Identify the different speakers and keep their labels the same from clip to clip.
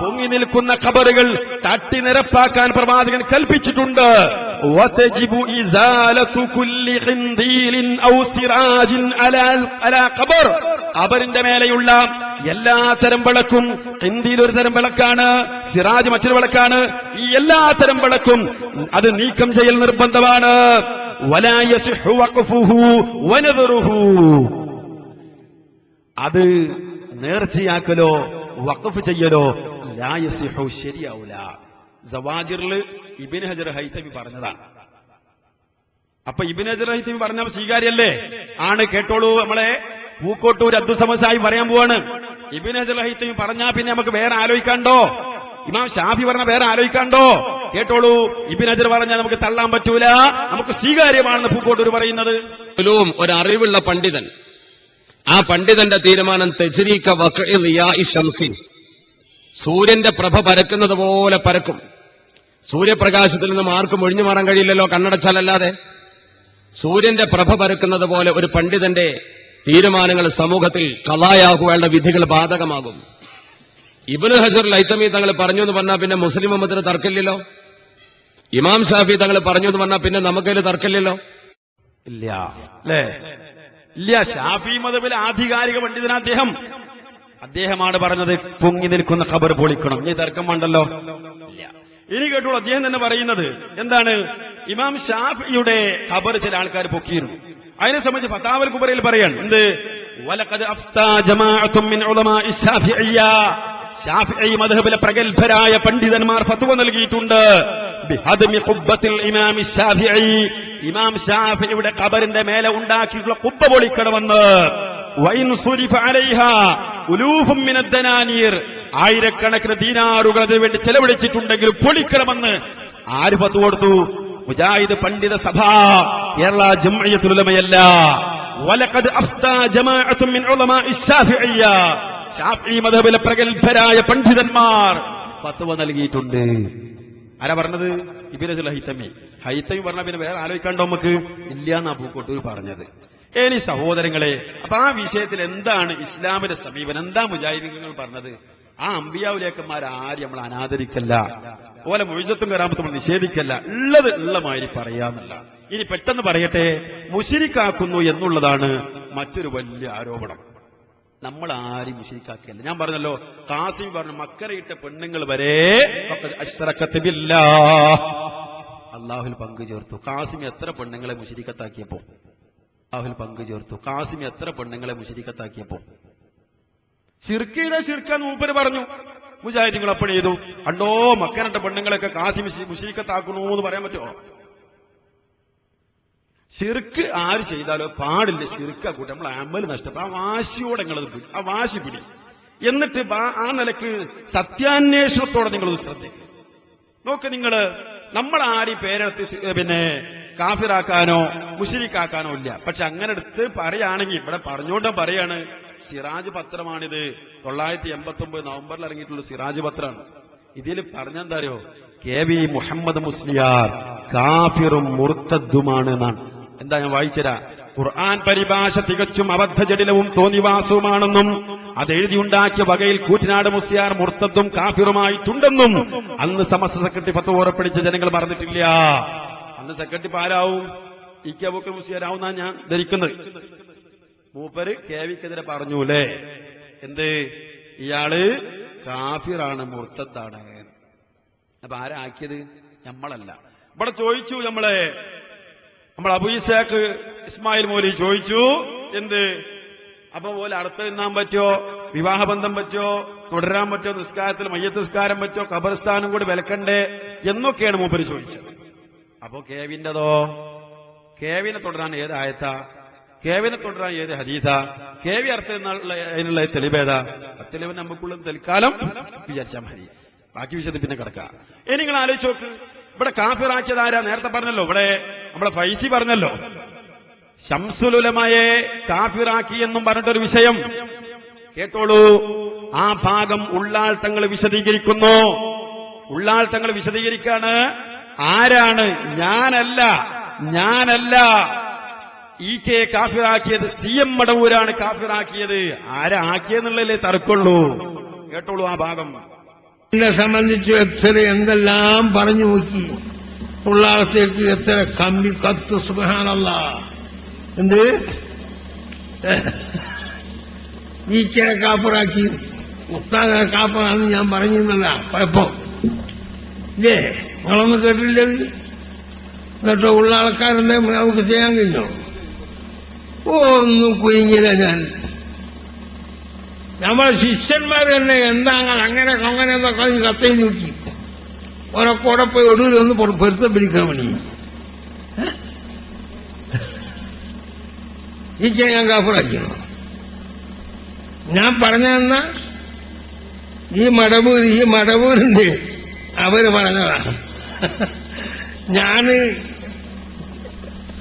Speaker 1: പൊങ്ങി നിൽക്കുന്ന ഖബറുകൾ തട്ടി നിരപ്പാക്കാൻ പ്രവാചകൻ കൽപ്പിച്ചിട്ടുണ്ട്. ഖബറിന്റെ മേലെയുള്ള എല്ലാ തരം വിളക്കും ഹിന്ദിയിൽ ഒരു തരം വിളക്കാണ് സിറാജ് മറ്റൊരു വിളക്കാണ്. ഈ എല്ലാ തരം വിളക്കും അത് നീക്കം ചെയ്യൽ നിർബന്ധമാണ്. അത് നേർച്ചയാക്കലോ വഖഫ് ചെയ്യലോ ശരിയാവൂല. സവാജിറിൽ ഇബിൻ ഹജർ ഹൈത്തമി പറഞ്ഞതാണ് അപ്പൊ ഇബിൻ ഹജർ ഹൈത്തമി പറഞ്ഞ സ്വീകാര്യല്ലേ ആണ് കേട്ടോളൂ നമ്മളെ. പൂക്കോട്ടൂർ അബ്ദുസമസായി പറയാൻ പോവാണ്. ഇബിൻ ഹജർ ഹൈത്തമി പറഞ്ഞാ പിന്നെ നമുക്ക് വേറെ ആലോചിക്കാണ്ടോ? ഇമാം ഷാഫി പറഞ്ഞ വേറെ ആലോചിക്കാണ്ടോ? കേട്ടോളൂ ഇബിൻ ഹജർ പറഞ്ഞാൽ നമുക്ക് തള്ളാൻ പറ്റൂല. നമുക്ക് സ്വീകാര്യമാണെന്ന് പൂക്കോട്ടൂർ പറയുന്നത് ും.
Speaker 2: ഒരു അറിവുള്ള പണ്ഡിതൻ ആ പണ്ഡിതന്റെ തീരുമാനം തെജരീക്ക ഷംസിൻ സൂര്യന്റെ പ്രഭ പരക്കുന്നത് പോലെ പരക്കും. സൂര്യപ്രകാശത്തിൽ നിന്നും ആർക്കും ഒഴിഞ്ഞു മാറാൻ കഴിയില്ലല്ലോ കണ്ണടച്ചാലല്ലാതെ. സൂര്യന്റെ പ്രഭ പരക്കുന്നത് പോലെ ഒരു പണ്ഡിതന്റെ തീരുമാനങ്ങൾ സമൂഹത്തിൽ കലായാഹുവയുടെ വിധികൾ ബാധകമാകും. ഇബിന് ഹജർ ലൈത്തമി തങ്ങൾ പറഞ്ഞു എന്ന് പറഞ്ഞാൽ പിന്നെ മുസ്ലിം അമ്മത്തിന് തർക്കില്ലല്ലോ ഇമാം ഷാഫി തങ്ങൾ പറഞ്ഞു എന്ന് പറഞ്ഞാൽ പിന്നെ നമുക്കതിൽ തർക്കില്ലല്ലോ
Speaker 1: ഇല്ല. ഇല്ല ഷാഫി മതബിലെ ആധികാരിക പണ്ഡിതന അദ്ദേഹം. അദ്ദേഹമാണ് പറഞ്ഞത് പൊങ്ങി നിൽക്കുന്ന ഖബർ പൊളിക്കണം. ഇനി തർക്കം വേണ്ടല്ലോ? ഇനി കേട്ടോളൂ അദ്ദേഹം തന്നെ പറയുന്നത് എന്താണ്? ഇമാം ഷാഫിയുടെ ഖബർ ചില ആൾക്കാർ പൊക്കിയിരുന്നു. അതിനെ സംബന്ധിച്ച് ഫത്താവൽ കുബറയിൽ പറയാണ്. എന്ത്? വലഖദ് അഫ്താ ജമാഅത്തും മിൻ ഉലമാ ശാഫിഇയ്യ. ഷാഫിഈ മദ്ഹബിലെ പ്രഗത്ഭരായ പണ്ഡിതന്മാർ ഫത്വ നൽകിയിട്ടുണ്ട്. ഇമാം ഷാഫിഈ. ഇമാം ഷാഫിയുടെ കബറിന്റെ മേലെ ഉണ്ടാക്കിയിട്ടുള്ള കുബ്ബ പൊളിക്കണമെന്ന്. ആയിരക്കണക്കിന് ദീനാറുകൾ അതിനു വേണ്ടി ചെലവഴിച്ചിട്ടുണ്ടെങ്കിൽ പൊളിക്കണമെന്ന് ആര് പത്ത് കൊടുത്തു? മുജാഹിദ് പണ്ഡിത സഭ കേരള ശാഫിഇയ്യ ഷാഫി മതബിലെ പ്രഗത്ഭരായ പണ്ഡിതന്മാർ ഫത്വ നൽകിയിട്ടുണ്ട്. ആരാ പറഞ്ഞത്? ഇബിനസുൽ ഹൈത്തമി. ഹൈത്തമി പറഞ്ഞ പിന്നെ വേറെ ആലോചിക്കാണ്ടോ നമുക്ക്? ഇല്ല എന്നാ പൂക്കോട്ടൂർ പറഞ്ഞത്. ഏനി സഹോദരങ്ങളെ അപ്പൊ ആ വിഷയത്തിൽ എന്താണ് ഇസ്ലാമിന്റെ സമീപനം? എന്താ മുജാഹിദീങ്ങൾ പറഞ്ഞത്? ആ അമ്പിയാവുലേക്കന്മാരാരും നമ്മൾ അനാദരിക്കല്ല. ഓലെ മൊഴിസത്തും കരാമത്തും നമ്മൾ നിഷേധിക്കല്ല. ഉള്ളത് ഉള്ള മാതിരി പറയാന്നല്ല. ഇനി പെട്ടെന്ന് പറയട്ടെ മുഷിരിക്കാക്കുന്നു എന്നുള്ളതാണ് മറ്റൊരു വലിയ ആരോപണം. നമ്മൾ ആരും മുഷിരിക്കാക്കിയല്ല ഞാൻ പറഞ്ഞല്ലോ കാസിം പറഞ്ഞു മക്കരയിട്ട പെണ്ണുങ്ങൾ വരെ ബില്ലാഹ്. അള്ളാഹുൽ പങ്കു ചേർത്തു. കാസിം എത്ര പെണ്ണുങ്ങളെ മുഷിരിക്കത്താക്കിയപ്പോ? അള്ളാഹുൽ പങ്കു ചേർത്തു. കാസിം എത്ര പെണ്ണുങ്ങളെ മുഷിരിക്കത്താക്കിയപ്പോ? ചിർക്കിയുടെ ചിർക്കാൻ മൂപ്പര് പറഞ്ഞു മുജാഹിദിങ്ങൾ അപ്പോൾ ചെയ്തു. അണ്ടോ മക്കരട്ട പെണ്ണുങ്ങളൊക്കെ കാസിം മുഷിരിക്കത്താക്കണു എന്ന് പറയാൻ പറ്റുമോ? ശിർക്ക് ആര് ചെയ്താലോ പാടില്ല ശിർക്ക് കൂട്ടം. നമ്മൾ അമൽ നഷ്ടപ്പെടും. ആ വാശിയോടെ നിങ്ങളത് ആ വാശി പിടി. എന്നിട്ട് ആ നിലയ്ക്ക് സത്യാന്വേഷണത്തോടെ നിങ്ങൾ ശ്രദ്ധിക്കും. നോക്ക് നിങ്ങൾ നമ്മൾ ആരും പേരെടുത്ത് പിന്നെ കാഫിറാക്കാനോ മുഷിരിക്കാക്കാനോ ഇല്ല. പക്ഷെ അങ്ങനെ എടുത്ത് പറയുകയാണെങ്കിൽ ഇവിടെ പറഞ്ഞുകൊണ്ട് പറയാണ് സിറാജ് പത്രമാണിത്. തൊള്ളായിരത്തി എൺപത്തി ഒമ്പത് നവംബറിൽ ഇറങ്ങിയിട്ടുള്ള സിറാജ് പത്രമാണ്. ഇതിൽ പറഞ്ഞെന്താ അറിയോ? കെ വി മുഹമ്മദ് മുസ്ലിയാർ കാഫിറും മുർത്തദ്ദുമാണ് എന്നാണ്. എന്താ ഞാൻ വായിച്ചരാ? ഖുർആൻ പരിഭാഷ തികച്ചും അബദ്ധജടിലവും തോന്നിവാസവുമാണെന്നും അത് എഴുതിയുണ്ടാക്കിയ വകയിൽ കൂറ്റനാട് മുസ്യാർ മുർത്തദ്ദും കാഫിറുമായിട്ടുണ്ടെന്നും അന്ന് സമസ്ത സെക്രട്ടറി പത്ത് ഓറപ്പിടിച്ച ജനങ്ങൾ മറന്നിട്ടില്ല. അന്ന് സെക്രട്ടറി ആരാവും? ഇ കെ ബുക്കർ മുസ്യാരാവും ഞാൻ ധരിക്കുന്നത്. മൂപ്പര് കെ വിക്കെതിരെ പറഞ്ഞൂലേ? എന്ത്? ഇയാൾ കാഫിറാണ് മുർത്തദ്ദാണ് അപ്പൊ ആരാക്കിയത്? നമ്മളല്ല ഇവിടെ ചോദിച്ചു നമ്മളെ നമ്മൾ അബുയിസാക്ക് ഇസ്മായിൽ മോലി ചോദിച്ചു എന്ത്? അപ്പൊ പോലെ അർത്ഥം പറ്റോ വിവാഹബന്ധം പറ്റോ തുടരാൻ പറ്റോ നിസ്കാരത്തിൽ മയ്യത്ത് നിസ്കാരം പറ്റോ ഖബർസ്ഥാനം കൂടി വിലക്കണ്ടേ? എന്നൊക്കെയാണ് മൂപ്പര് ചോദിച്ചത്. അപ്പോ കേവിന്റെതോ കേവിനെ തുടരാൻ ഏത് ആയത്ത? കേവിനെ തുടരാൻ ഏത് ഹരീത കേവി അർത്ഥം അതിനുള്ള തെളിവേത? തെളിവ് നമുക്കുള്ള തൽക്കാലം വിചാരിച്ചാൽ മതി. ബാക്കി വിഷയത്തിൽ പിന്നെ കിടക്കാം. ഇനി നിങ്ങൾ ആലോചിച്ച് നോക്ക്. ഇവിടെ കാഫിറാക്കിയതാരാ നേരത്തെ പറഞ്ഞല്ലോ ഇവിടെ നമ്മളെ ഫൈസി പറഞ്ഞല്ലോ. ശംസുലുലമയെ കാഫിറാക്കി എന്നും പറഞ്ഞിട്ടൊരു വിഷയം. കേട്ടോളൂ ആ ഭാഗം ഉള്ളാൾ തങ്ങൾ വിശദീകരിക്കുന്നു. ഉള്ളാൾ തങ്ങൾ വിശദീകരിക്കാണ് ആരാണ്? ഞാനല്ല ഞാനല്ല. ഇ കെ കാഫിറാക്കിയത് സി എം മടവൂരാണ് കാഫിറാക്കിയത്. ആരാക്കിയെന്നുള്ളതിലേ തർക്കുള്ളൂ കേട്ടോളൂ ആ ഭാഗം.
Speaker 3: എന്നെ സംബന്ധിച്ച് എത്ര എന്തെല്ലാം പറഞ്ഞു നോക്കി. ഉള്ളാളത്തേക്ക് എത്ര കമ്പി കത്ത് സുഖാനല്ല എന്ത്? ഈ ചില കാപ്പറാക്കി. ഉസ്താദിനെ കാപ്പറാന്ന് ഞാൻ പറഞ്ഞിരുന്നല്ല കുഴപ്പം ഇല്ലേ? നിങ്ങളൊന്നും കേട്ടില്ലത് കേട്ടോ ഉള്ള ആൾക്കാരെന്നെ നമുക്ക് ചെയ്യാൻ കഴിഞ്ഞോ ഒന്നും കുയിങ്ങില്ല ഞാൻ. നമ്മളെ ശിഷ്യന്മാർ തന്നെ എന്താ അങ്ങനെ അങ്ങനെ എന്നൊക്കെ കത്തയിൽ നോക്കി ഓരോ കൂടെ പോയി ഒടുവിലൊന്ന് പൊരുത്തം പിടിക്കാൻ വേണ്ടി ഈ ഞാൻ കാഫറാക്കിയോ ഞാൻ പറഞ്ഞതെന്ന? ഈ മടവൂർ ഈ മടവൂരുണ്ട് അവർ പറഞ്ഞതാണ് ഞാൻ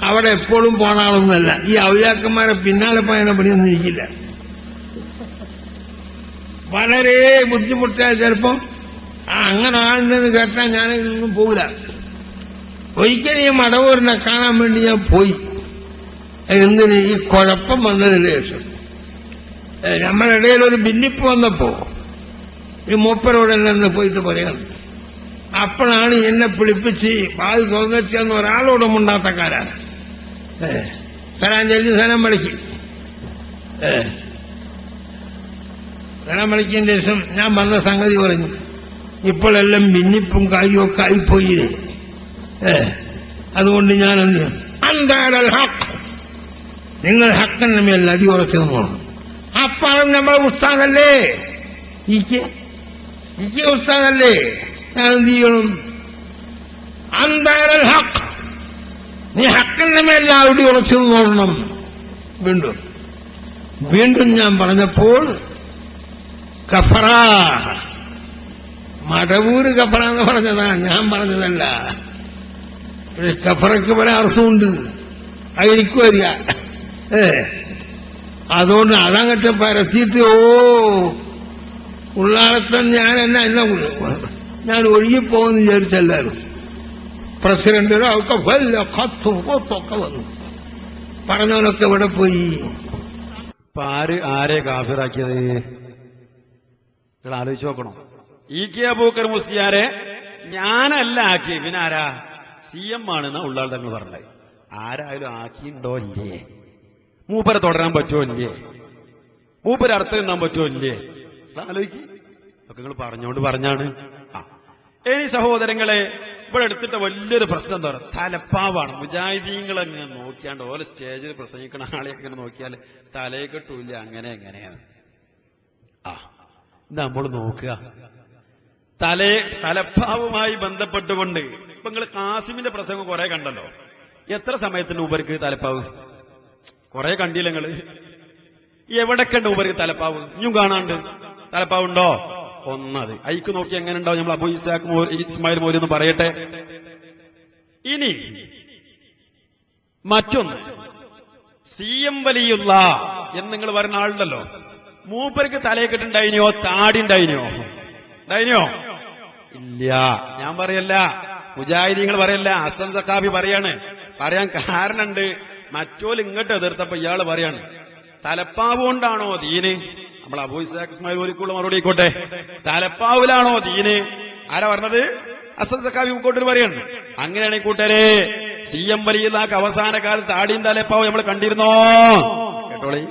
Speaker 3: അവിടെ എപ്പോഴും പോണ ആളൊന്നുമല്ല. ഈ ഔലിയാക്കന്മാരെ പിന്നാലെ പോയതിനെ പണിയൊന്നും ഇരിക്കില്ല. വളരെ ബുദ്ധിമുട്ടായ ചിലപ്പോ. ആ അങ്ങനെ ആണെന്ന് കേട്ടാൽ ഞാൻ ഇതൊന്നും പോകില്ല ഒരിക്കലും ഈ മടവൂരിനെ കാണാൻ വേണ്ടി ഞാൻ പോയി. എന്തിന് ഈ കുഴപ്പം വന്നതിന് ശേഷം. നമ്മളിടയിൽ ഒരു ഭിന്നിപ്പ് വന്നപ്പോ ഈ മൂപ്പരോട് എന്നെ പോയിട്ട് പറയാം. അപ്പോഴാണ് എന്നെ പിടിപ്പിച്ച് ബാധി തോന്നച്ചെന്ന് ഒരാളോടും ഉണ്ടാത്തക്കാരാണ് സലാം ചെല്ലി വിളിക്കും. സലാം വിളിച്ചതിന് ശേഷം ഞാൻ വന്ന സംഗതി പറഞ്ഞു. ഇപ്പോഴെല്ലാം ഭിന്നിപ്പും കായും ഒക്കെ ആയിപ്പോയില്ലേ? ഏ അതുകൊണ്ട് ഞാൻ നിങ്ങൾ ഹക്കന്റെ മേൽ അടി ഉറച്ചു പോകണം. അപ്പാളും നമ്മൾ ഉസ്താദല്ലേ? ഇക്ക് ഇക്ക് ഉസ്താദല്ലേ? ഞാൻ എന്ത് ചെയ്യണം? അന്താരൽ ഹക്ക് നീ ഹക്കന്റെ നമ്മയല്ല അടി ഉറച്ചു നോടണം വീണ്ടും വീണ്ടും ഞാൻ പറഞ്ഞപ്പോൾ കഫറ. മടവൂര് കഫറ എന്ന് പറഞ്ഞതാ. ഞാൻ പറഞ്ഞതല്ല. കഫറയ്ക്ക് പല അർത്ഥമുണ്ട് അതെനിക്ക് അറിയ. അതുകൊണ്ട് അതങ്ങട്ട് പരത്തിയിട്ട് ഓ ഉള്ളാളത്തൻ ഞാൻ എന്നെ എന്നെ ഞാൻ ഒഴുകിപ്പോകുമെന്ന് വിചാരിച്ചെല്ലാരും പ്രസിഡന്റിനോ ഒക്കെ വല്ല കത്തും കൊത്തൊക്കെ വന്നു. പറഞ്ഞവനൊക്കെ ഇവിടെ പോയി?
Speaker 1: ആര് ആരെ കാഫിറാക്കിയത്? നിങ്ങൾ ആലോചിച്ച് നോക്കണം. ഇ കെ അബൂക്കർ മുസ്ലിയാരെ ഞാനല്ല ആക്കി പിന്നെ ആരാ? സി എം ആണെന്നാ ഉള്ളാൾ തങ്ങൾ പറഞ്ഞത്. ആരായാലും ആക്കിണ്ടോ ഇല്ലേ? മൂപ്പരെ തുടരാൻ പറ്റുമോ ഇല്ലേ? മൂപ്പര് അർത്ഥം തിന്നാൻ പറ്റുമോ ഇല്ലേ? ആലോചിക്കും. ഒക്കെ നിങ്ങൾ പറഞ്ഞോണ്ട് പറഞ്ഞാണ്. ആ. ഇനി സഹോദരങ്ങളെ ഇവിടെ എടുത്തിട്ട് വലിയൊരു പ്രശ്നം എന്താ പറയുക? തലപ്പാവാണ്. മുജാഹിദീങ്ങൾ അങ്ങനെ നോക്കിയാണ്ട് ഓരോ സ്റ്റേജിൽ പ്രസംഗിക്കുന്ന ആളെ അങ്ങനെ നോക്കിയാൽ തലയെ കെട്ടൂല്ല. അങ്ങനെ എങ്ങനെയാണ് ആ. നമ്മൾ നോക്കുക. തലേ തലഭാവുമായി ബന്ധപ്പെട്ടുകൊണ്ട് ഇപ്പൊ നിങ്ങൾ കാസിമിന്റെ പ്രസംഗം കുറെ കണ്ടല്ലോ. എത്ര സമയത്തിന് ഉപർക്ക് തലപ്പാവ്? കുറെ കണ്ടില്ല നിങ്ങൾ? എവിടൊക്കെ ഉണ്ട് ഉപർക്ക് തലപ്പാവ്? ഇനിയും കാണാണ്ട്. തലപ്പാവുണ്ടോ? ഒന്നത്. ഐക്ക് നോക്കി എങ്ങനെ ഉണ്ടാവും നമ്മൾ അബു ഇസാഖ് ഇസ്മായിൽ മോലി ഒന്ന് പറയട്ടെ. ഇനി മറ്റൊന്ന്. സി എം വലിയുള്ള എന്ന് നിങ്ങൾ പറഞ്ഞ ആളുണ്ടല്ലോ. മൂപ്പർക്ക് തലയെ കെട്ടുണ്ടായിനോ താടി ഉണ്ടായിനോ? ഉണ്ടായിനോ ഇല്ല. ഞാൻ പറയല്ല. മുജാഹിദീങ്ങൾ പറയല്ല. അസം സക്കാബി പറയാണ്. പറയാൻ കാരണമുണ്ട് മറ്റോൽ ഇങ്ങോട്ട് എതിർത്തപ്പോ ഇയാൾ പറയാണ്. തലപ്പാവ് കൊണ്ടാണോ ദീന്? നമ്മൾ അബൂ ഇസാഖ് ഇസ്മായിൽ മറുപടി ആയിക്കോട്ടെ. തലപ്പാവിലാണോ ദീന്? ആരാ പറഞ്ഞത്? അസൽ സക്കാബി കൂട്ടർ പറയാണ്. അങ്ങനെയാണെങ്കിൽ കൂട്ടരെ. സി എം വലിയ അവസാന കാലത്ത് താടിയും തലപ്പാവ് നമ്മൾ കണ്ടിരുന്നോ? കേട്ടോളി.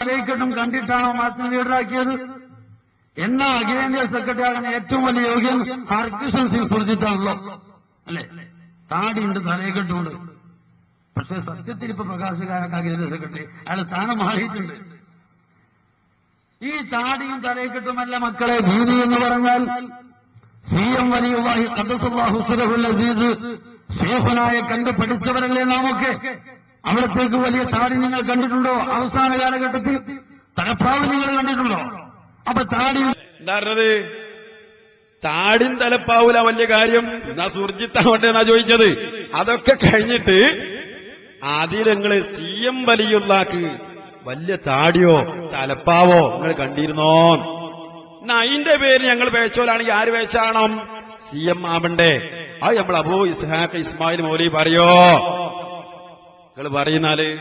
Speaker 4: കണ്ടിട്ടാണോ മാർട്ടിൻ ലീഡറാക്കിയത്? എന്നാ അഖിലേന്ത്യാ സെക്രട്ടറി ആകുന്ന ഏറ്റവും വലിയ യോഗ്യൻ ഹർകൃഷ്ണൻ സിംഗ് സുർജിത്താണല്ലോ അല്ലെ? താടിയുണ്ട് തലയെക്കെട്ടുണ്ട്. പക്ഷെ സത്യത്തിൽ ഇപ്പൊ പ്രകാശകാരൊക്കെ അഖിലേന്ത്യാ സെക്രട്ടറി. അയാൾ സ്ഥാനം മാറിയിട്ടുണ്ട്. ഈ താടിയും തലയെക്കെട്ടുമല്ല മക്കളെ ഭീതി എന്ന് പറഞ്ഞാൽ സി എം വലിയ ഖദ്ദസുല്ലാഹു സുറഹുൽ അസീസ് ഷേഖുനായെ കണ്ട് പഠിച്ചവരല്ലേ നാമൊക്കെ? അവിടത്തേക്ക് വലിയ താടി നിങ്ങൾ കണ്ടിട്ടുണ്ടോ? അവസാന കാലഘട്ടത്തിൽ തലപ്പാവ് നിങ്ങൾ കണ്ടിട്ടുണ്ടോ? അപ്പൊ താടി
Speaker 1: എന്താണത് താടിൻ തലപ്പാവൂല വലിയ കാര്യം. എന്നാ സുർജിത്താവട്ടെ എന്നാ ചോദിച്ചത്. അതൊക്കെ കഴിഞ്ഞിട്ട് ആദ്യങ്ങൾ സി എം വലിയുള്ളാക്ക് വലിയ താടിയോ തലപ്പാവോ നിങ്ങൾ കണ്ടിരുന്നോ? എന്നാ അതിന്റെ പേര് ഞങ്ങൾ വേച്ചോലാണെങ്കിൽ ആര് വേച്ചാണോ സി എം ആവണ്ടേ അത് നമ്മൾ അബൂ ഇസ്ഹാഖ് ഇസ്മായിൽ മോലി പറയോ? നിങ്ങൾ പറയുന്നാൽ?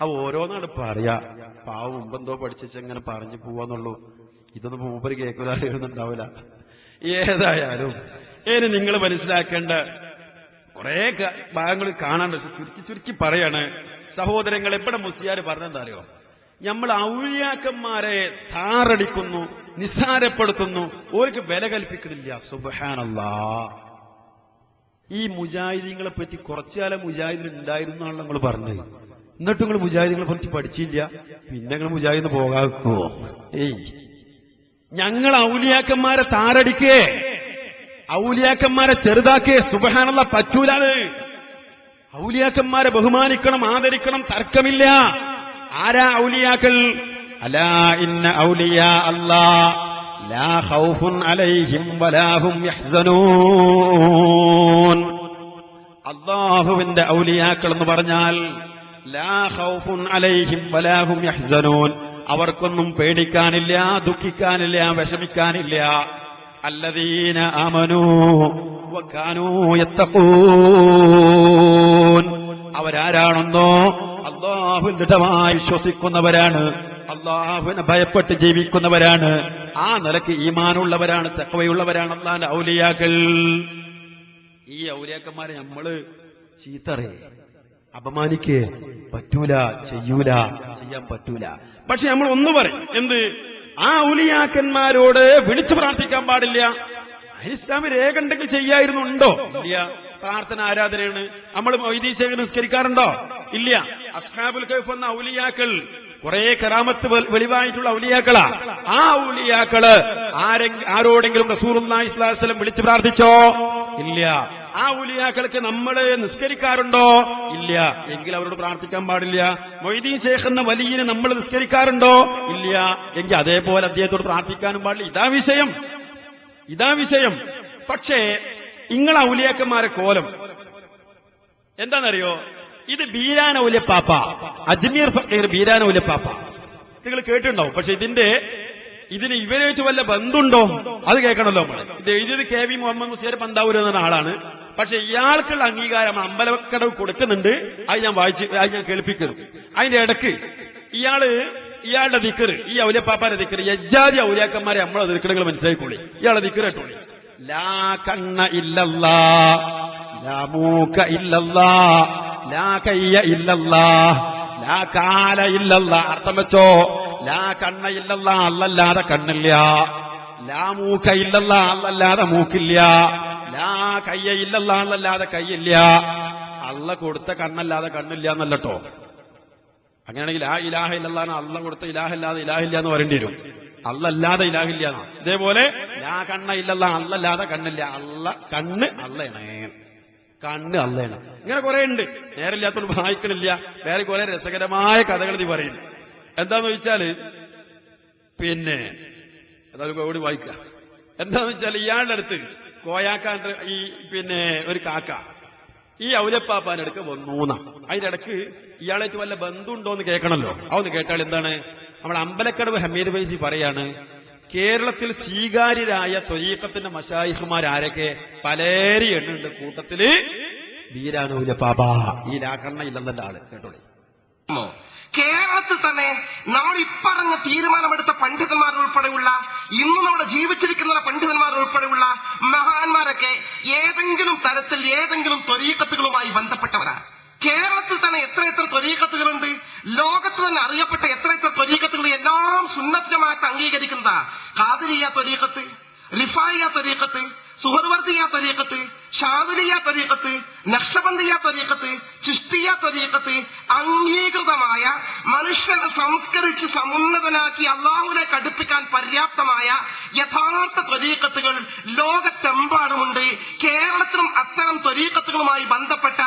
Speaker 1: ആ ഓരോന്നാണ് പറയാ. പാവം മുമ്പെന്തോ പഠിച്ചു ഇങ്ങനെ പറഞ്ഞു പോവാന്നുള്ളൂ. ഇതൊന്നും മൂപ്പര് കേൾക്കുന്നുണ്ടാവില്ല ഏതായാലും ഇനി നിങ്ങൾ മനസ്സിലാക്കേണ്ട കുറെ ഭാഗങ്ങൾ കാണാണ്ട് ചുരുക്കി ചുരുക്കി പറയാണ്. സഹോദരങ്ങൾ എപ്പോഴും മുസ്ലിയാർ പറഞ്ഞെന്താറിയോ? നമ്മൾ ഔലിയാക്കന്മാരെ താറടിക്കുന്നു നിസ്സാരപ്പെടുത്തുന്നു ഓർക്ക് വില കൽപ്പിക്കുന്നില്ല. സുബഹാനല്ലാ. ഈ മുജാഹിദീങ്ങളെ പറ്റി കുറച്ചുകാലം മുജാഹിദിൽ ഉണ്ടായിരുന്നാണല്ലോ നമ്മൾ പറഞ്ഞത്. എന്നിട്ടും നിങ്ങൾ മുജാഹിദീങ്ങളെ കുറിച്ച് പഠിച്ചില്ല. പിന്നെ നിങ്ങൾ മുജാഹിദിന് പോകാക്കുവോ ഏയ്. ഞങ്ങൾ ഔലിയാക്കന്മാരെ താരടിക്കേ. ഔലിയാക്കന്മാരെ ചെറുതാക്കേ. സുബഹാനുള്ള പറ്റൂലാണ് ഔലിയാക്കന്മാരെ ബഹുമാനിക്കണം ആദരിക്കണം തർക്കമില്ല. ആരാ ഔലിയാക്കൾ? അലാ ഇന്ന ഔലിയ അല്ലാ. ലാ ഖൗഫുൻ അലൈഹിം വലാഹും യഹ്സനൂൻ അള്ളാഹുവിന്റെ ഔലിയാക്കൾ എന്ന് പറഞ്ഞാൽ ലാ ഖൗഫുൻ അലൈഹിം വലാഹും യഹ്സനൂൻ. അവർക്കൊന്നും പേടിക്കാനില്ല ദുഃഖിക്കാനില്ല വിഷമിക്കാനില്ല. അല്ലദീന അമനൂ വകാനൂ യത്തഖൂൻ. അവരാരാണെന്നോ അള്ളാഹു ദൃഢമായി വിശ്വസിക്കുന്നവരാണ്. അള്ളാഹുവിനെ ഭയപ്പെട്ട് ജീവിക്കുന്നവരാണ്. ആ നിലയ്ക്ക് ഈമാനുള്ളവരാണ് തെക്കവയുള്ളവരാണ് അള്ളാന്റെ ഔലിയാക്കൾ. ഈ ഔലിയാക്കന്മാരെ നമ്മൾ ചീത്തറേ. അപമാനിക്കേ. പറ്റൂല ചെയ്യൂല ചെയ്യാൻ പറ്റൂല. പക്ഷെ നമ്മൾ ഒന്ന് പറയും എന്ത്? ആ ഔലിയാക്കന്മാരോട് വിളിച്ചു പ്രാർത്ഥിക്കാൻ പാടില്ല. ഇസ്ലാമിൽ രേഖ ഉണ്ടെങ്കിൽ ചെയ്യായിരുന്നു ഉണ്ടോ ഇല്ല. പ്രാർത്ഥന ആരാധനയാണ്. നമ്മൾ വൈദീശേഖർ നിസ്കരിക്കാറുണ്ടോ? ഇല്ല. അസ്ഹാബുൽ കൈഫ് എന്ന ഔലിയാക്കൾ കുറെ കറാമത്ത് വെളിവായിട്ടുള്ള ഔലിയാക്കളാ. ആ ഔലിയാക്കൾ ആരെ ആരോടെങ്കിലും റസൂറുല്ലാഹി വസല്ലം വിളിച്ചു പ്രാർത്ഥിച്ചോ? ഇല്ല. ആ ഉലിയാക്കൾക്ക് നമ്മൾ നിസ്കരിക്കാറുണ്ടോ? ഇല്ല. എങ്കിൽ അവരോട് പ്രാർത്ഥിക്കാൻ പാടില്ല. മൊയ്തീൻ ശേഖ് എന്ന വലിയനെ നമ്മൾ നിസ്കരിക്കാറുണ്ടോ? ഇല്ല. എങ്കിൽ അതേപോലെ അദ്ദേഹത്തോട് പ്രാർത്ഥിക്കാനും പാടില്ല. ഇതാ വിഷയം. ഇതാ വിഷയം. പക്ഷേ ഇങ്ങളെ ഔലിയാക്കന്മാരെ കോലം. എന്താണെന്നറിയോ? ഇത് ബീരാനൗല്യ പാപ്പ. അജ്മീർ ഫക്കീർ ഔലിയ പാപ്പ. നിങ്ങൾ കേട്ടിട്ടുണ്ടാവും. പക്ഷെ ഇതിന്റെ ഇതിന് ഇവരെ വെച്ച് വല്ല ബന്ധുണ്ടോ? അത് കേൾക്കണമല്ലോ നമ്മൾ ഇത് എഴുതിയത് കെ വി മുഹമ്മദ് മുസേർ പന്താവൂർ എന്ന ആളാണ്. പക്ഷെ ഇയാൾക്കുള്ള അംഗീകാരം അമ്പലക്കടവ് കൊടുക്കുന്നുണ്ട്. അത് ഞാൻ വായിച്ച് അത് ഞാൻ കേൾപ്പിക്കുന്നു. അതിന്റെ ഇടയ്ക്ക് ഇയാൾ ഇയാളുടെ ദിക്കറ് ഈ ഔലിയപ്പാപ്പാന്റെ ദിക്കറ് യജ്ജാതി ഔലിയാക്കന്മാരെ നമ്മളെ ദിക്കറുകൾ മനസ്സിലാക്കിക്കോളി. ഇയാളെ ദിക്കർ കേട്ടോളി. ലാ കണ്ണ ഇല്ലല്ലാ ലാ മൂക്ക ഇല്ലല്ലാ ലാ കയ്യ ഇല്ലല്ലാ ലാ കാല ഇല്ലല്ലാ. അർത്ഥം വെച്ചോ ലാ കണ്ണ ഇല്ലല്ലാ അല്ലല്ലാതെ കണ്ണില്ല. ലാ മൂക്ക ഇല്ലല്ലാ അല്ലല്ലാതെ മൂക്കില്ല. ലാ കയ്യ ഇല്ലല്ലാ അല്ലല്ലാതെ കയ്യില്ല. അല്ല കൊടുത്ത കണ്ണല്ലാതെ കണ്ണില്ല എന്നല്ലട്ടോ. അങ്ങനെയാണെങ്കിൽ ആ ഇലാഹ ഇല്ലല്ലാന്ന് അള്ള കൊടുത്ത ഇലാഹ ഇല്ലാതെ ഇലാഹില്ല എന്ന് പറയേണ്ടി വരും. അല്ലല്ലാതെ ഇലാഹില്ല ഇതേപോലെ ലാ കണ്ണ ഇല്ലല്ല അല്ലല്ലാതെ കണ്ണില്ല. അല്ല കണ്ണ് അല്ലയാണ് കണ്ണ് അല്ലയാണ് ഇങ്ങനെ കുറെ ഉണ്ട്. നേരില്ലാത്തോട് വായിക്കണില്ല. വേറെ കുറെ രസകരമായ കഥകൾ നീ പറയുന്നു എന്താന്ന് വെച്ചാൽ പിന്നെ ഏതായാലും കൂടി വായിക്കാം? എന്താന്ന് വെച്ചാൽ ഇയാളുടെ അടുത്ത് കോയാക്കാന്റെ ഈ പിന്നെ ഒരു കാക്ക. ഈ ഔലപ്പാപ്പാന്റെ അടുക്ക് വന്നൂന്ന. അതിന്റെ ഇടയ്ക്ക് ഇയാളേക്ക് വല്ല ബന്ധുണ്ടോ എന്ന് കേൾക്കണല്ലോ അതൊന്ന് കേട്ടാൽ എന്താണ്? നമ്മൾ അമ്പലക്കടവ് ഹമീദ് വൈസി പറയാണ് കേരളത്തിൽ സ്വീകാര്യരായ തൊരീക്കത്തിന്റെ മഷായിഹുമാർ ആരൊക്കെ? പലേരി എണ്ണുണ്ട്. കൂട്ടത്തിൽ വീരാനൂലപ്പാപ്പ ഈ രാക്കണ്ണ ഇല്ലെന്നല്ല ആൾ. കേട്ടോളി.
Speaker 5: കേരളത്തിൽ തന്നെ നമ്മൾ ഇപ്പറഞ്ഞ തീരുമാനമെടുത്ത പണ്ഡിതന്മാർ ഉൾപ്പെടെയുള്ള ഇന്ന് നമ്മുടെ ജീവിച്ചിരിക്കുന്ന പണ്ഡിതന്മാർ ഉൾപ്പെടെയുള്ള മഹാന്മാരൊക്കെ ഏതെങ്കിലും തരത്തിൽ ഏതെങ്കിലും ത്വരീക്കത്തുകളുമായി ബന്ധപ്പെട്ടവരാണ്. കേരളത്തിൽ തന്നെ എത്ര എത്ര ത്വരീക്കത്തുകളുണ്ട് ലോകത്ത് തന്നെ അറിയപ്പെട്ട എത്ര എത്ര ത്വരീക്കത്തുകൾ എല്ലാം സുന്നത്തമായിട്ട് അംഗീകരിക്കുന്നതാ. കാതിരിയ ത്വരീക്കത്ത് റിഫായിയ ത്വരീക്കത്ത് സുഹർവർദിയ ത്വരീക്കത്ത് ഷാദുലിയ തരീക്കത്ത് നക്ഷബന്ധിയ തരീക്കത്ത് ചിഷ്ടിയ തരീക്കത്ത് അംഗീകൃതമായ മനുഷ്യനെ സംസ്കരിച്ച് സമുന്നതനാക്കി അള്ളാഹുവിനെ കടുപ്പിക്കാൻ പര്യാപ്തമായ യഥാർത്ഥ ത്വരീക്കത്തുകൾ ലോകത്തെമ്പാടുമുണ്ട്. കേരളത്തിലും അത്തരം ത്വരീക്കത്തുകളുമായി ബന്ധപ്പെട്ട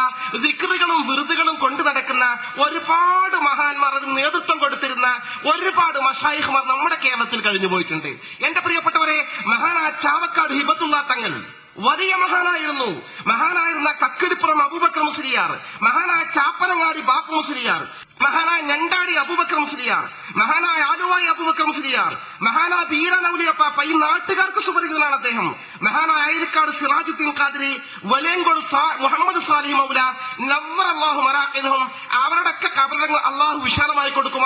Speaker 5: ദിക്റുകളും വിറുതുകളും കൊണ്ടു നടക്കുന്ന ഒരുപാട് മഹാന്മാർ അതിന് നേതൃത്വം കൊടുത്തിരുന്ന ഒരുപാട് മഷായിഹ്മാർ നമ്മുടെ കേരളത്തിൽ കഴിഞ്ഞു പോയിട്ടുണ്ട് എന്റെ പ്രിയപ്പെട്ടവരെ മഹാനാ ചാവക്കാട് ഹിബത്തുള്ള തങ്ങൾ വലിയ മഹാനായിരുന്നു. മഹാനായിരുന്ന കക്കരിപ്പുറം അബൂബക്കർ മുസ്ലിയാർ. മഹാനായ ചാപ്പനങ്ങാടി ബാപ്പു മുസ്ലിയാർ. മഹാനായ ഞണ്ടാടി അബൂബക്കർ മുസ്ലിയാർ. മഹാനായ ആലുവായി അബൂബക്കർ മുസ്ലിയാർ. മഹാനായ ബീരാനൗലിയപ്പാപ്പ ഈ നാട്ടുകാർക്ക് സുപരിചിതനാണ് അദ്ദേഹം. മഹാനായ ആയിരക്കാട് സിറാജുദ്ദീൻ ഖാദിരി വലിയങ്കോട് മുഹമ്മദ് സാലിഹ് മൗല നവർ അള്ളാഹു മറാഖിദും അവരുടെയൊക്കെ കബറിടങ്ങൾ അള്ളാഹു വിശാലമായി കൊടുക്കുമാർ